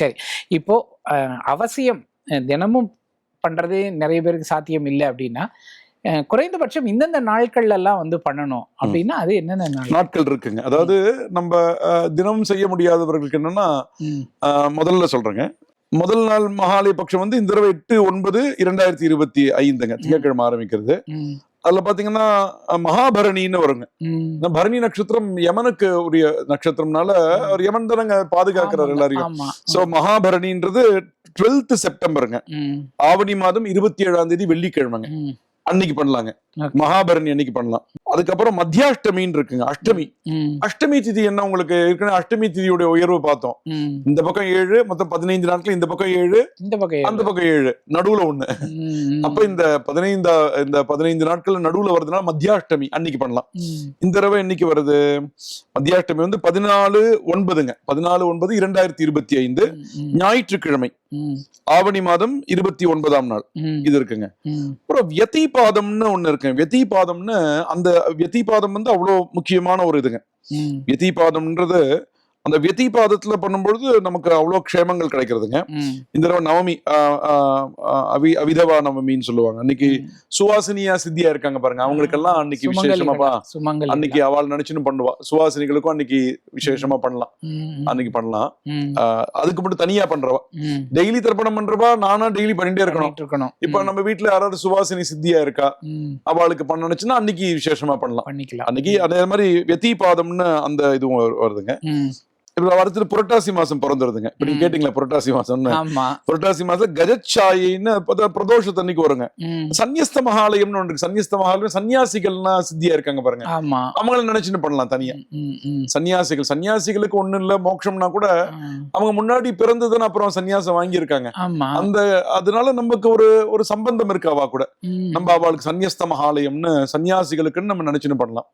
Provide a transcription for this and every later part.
சரி. இப்போ அவசியம் தினமும் பண்றதே நிறைய பேருக்கு சாத்தியம் இல்லை அப்படின்னா குறைந்தபட்சம் இந்தந்த நாட்கள்ல எல்லாம் வந்து பண்ணணும். அப்படின்னா அது என்னென்ன நாட்கள் இருக்குங்க. அதாவது நம்ம தினமும் செய்ய முடியாதவர்களுக்கு என்னன்னா முதல்ல சொல்றேங்க. முதல் நாள் மகாலய பட்சம் வந்து இந்த தடவை எட்டு ஒன்பது இரண்டாயிரத்தி இருபத்தி ஐந்துங்க திங்கட்கிழமை ஆரம்பிக்கிறது. அதுல பாத்தீங்கன்னா மகாபரணின்னு வருங்க. இந்த பரணி நட்சத்திரம் யமனுக்கு உரிய நட்சத்திரம்னால அவர் யமன் தானங்க பாதுகாக்கிறார் எல்லாரையும். சோ மகாபரணின்றது டுவெல்த் செப்டம்பருங்க ஆவணி மாதம் இருபத்தி ஏழாம் தேதி வெள்ளிக்கிழமைங்க. அன்னைக்கு பண்ணலாங்க. மகாபரணி அன்னைக்கு பண்ணலாம். அதுக்கப்புறம் மத்தியாஷ்டமின்னு இருக்குங்க. அஷ்டமி. அஷ்டமி திதி என்ன உங்களுக்கு ஏற்கனவே அஷ்டமி திதியுடைய உயர்வு பார்த்தோம். இந்த பக்கம் ஏழு மொத்தம் பதினைந்து நாட்கள் இந்த பக்கம் ஏழு இந்த பக்கம் அந்த பக்கம் ஏழு. நடுவுல ஒண்ணு. அப்ப இந்த பதினைந்தா இந்த பதினைந்து நாட்கள் நடுவுல வருதுனால மத்தியாஷ்டமி அன்னைக்கு பண்ணலாம். இந்த தடவை என்னைக்கு வருது? மத்தியாஷ்டமி வந்து பதினாலு ஒன்பதுங்க. பதினாலு ஒன்பது இரண்டாயிரத்தி இருபத்தி ஐந்து. ஞாயிற்றுக்கிழமை. ஆவணி மாதம் இருபத்தி ஒன்பதாம் நாள். இது இருக்குங்க. அப்புறம் வியதிபாதம்னு ஒண்ணு இருக்கு. வியதிபாதம்னு அந்த வியதிபாதம் வந்து அவ்வளோ முக்கியமான ஒரு இதுங்க. ம், வியதிபாதம்ன்றது அந்த வியதிபாதத்துல பண்ணும்பொழுது நமக்கு அவ்வளோ க்ஷேமங்கள் கிடைக்கிறதுங்க. இந்த தடவை நவமி அவி அவிதவா நவமின்னு சொல்லுவாங்க. அன்னைக்கு. சுவாசினியா சித்தியா இருக்காங்க பாருங்க. அவங்களுக்கெல்லாம் அன்னைக்கு விசேஷமாப்பா. அன்னைக்கு அவள் நினைச்சுன்னு பண்ணுவா. சுவாசினிகளுக்கும் அன்னைக்கு விசேஷமா பண்ணலாம். அன்னைக்கு பண்ணலாம். அதுக்கு மட்டும் தனியா பண்றவா. டெய்லி தர்ப்பணம் பண்றவா? நானா டெய்லி பண்ணிட்டே இருக்கணும். இப்ப நம்ம வீட்ல யாராவது சுவாசினி சித்தியா இருக்கா? அவளுக்கு பண்ணணுச்சுன்னா அன்னைக்கு விசேஷமா பண்ணலாம். அன்னைக்கு அதே மாதிரி வெத்திபாதம்னு அந்த இதுவும் வரு- வருதுங்க. இப்ப அடுத்தது புரட்டாசி மாசம் பிறந்துருதுங்க. இப்ப நீங்க. கேட்டீங்களா புரட்டாசி மாசம்னு? புரட்டாசி மாசம் கஜச்சாயின்னு அப்பதான் பிரதோஷத்தன்னைக்கு வருங்க. சன்னியஸ்த மகாலயம்னு ஒன்று சன்னியஸ்த மகாலயம் சன்னியாசிகள்னா சித்தியா இருக்காங்க பாருங்க. அவங்கள நினைச்சுன்னு பண்ணலாம் தனியா. சன்னியாசிகள் சன்னியாசிகளுக்கு ஒண்ணு இல்ல மோட்சம்னா கூட. அவங்க முன்னாடி பிறந்ததுன்னு அப்புறம் சன்னியாசம் வாங்கியிருக்காங்க. அந்த அதனால நமக்கு ஒரு ஒரு சம்பந்தம் இருக்கு அவா கூட. நம்ம அவளுக்கு சன்னியஸ்த மகாலயம்னு சன்னியாசிகளுக்குன்னு நம்ம நினைச்சுன்னு பண்ணலாம்.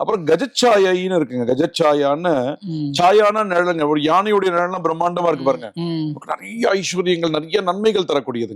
அப்புறம் கஜச்சாயின்னு இருக்குங்க. கஜச்சாயான்னு சாயான நிழலுங்க. ஒரு யானையுடைய நிழல்லாம் பிரம்மாண்டமா இருக்கு பாருங்க. நிறைய ஐஸ்வர்யங்கள் நிறைய நன்மைகள் தரக்கூடியதுங்க.